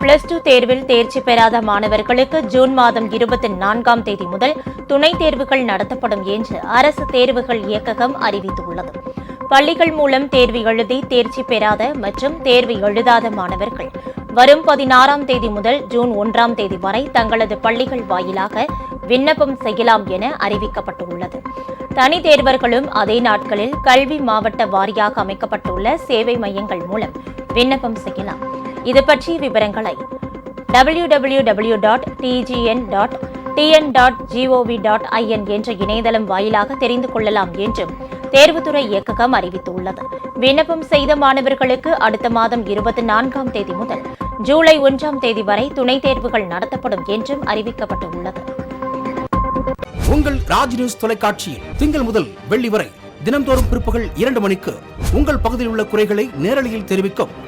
Plus two தேர்வில் தேர்ச்சி பெறாத மாணவர்களுக்கு ஜூன் மாதம் இருபத்தி நான்காம் தேதி முதல் துணைத் தேர்வுகள் நடத்தப்படும் என்று அரசு தேர்வுகள் இயக்ககம் அறிவித்துள்ளது. பள்ளிகள் மூலம் தேர்வு எழுதி தேர்ச்சி பெறாத மற்றும் தேர்வு எழுதாத மாணவர்கள் வரும் பதினாறாம் தேதி முதல் ஜூன் ஒன்றாம் தேதி வரை தங்களது பள்ளிகள் வாயிலாக விண்ணப்பம் செய்யலாம் என அறிவிக்கப்பட்டுள்ளது. தனி தேர்வர்களும் அதே நாட்களில் கல்வி மாவட்ட வாரியாக அமைக்கப்பட்டுள்ள சேவை மையங்கள் மூலம் விண்ணப்பம் செய்யலாம். இது பற்றிய விவரங்களை W W W dot DGN dot TN dot GOV dot IN என்ற இணையதளம் வாயிலாக தெரிந்து கொள்ளலாம் என்றும் தேர்வுத்துறை இயக்ககம் அறிவித்துள்ளது. விண்ணப்பம் செய்த மாணவர்களுக்கு அடுத்த மாதம் இருபத்தி நான்காம் தேதி முதல் ஜூலை ஒன்றாம் தேதி வரை துணைத் தேர்வுகள் நடத்தப்படும் என்றும் அறிவிக்கப்பட்டுள்ளது. உங்கள் ராஜ் நியூஸ் தொலைக்காட்சியில் திங்கள் முதல் வெள்ளி வரை தினம்தோறும் பிற்பகல் இரண்டு மணிக்கு உங்கள் பகுதியில் உள்ள குறைகளை நேரலையில் தெரிவிக்கும்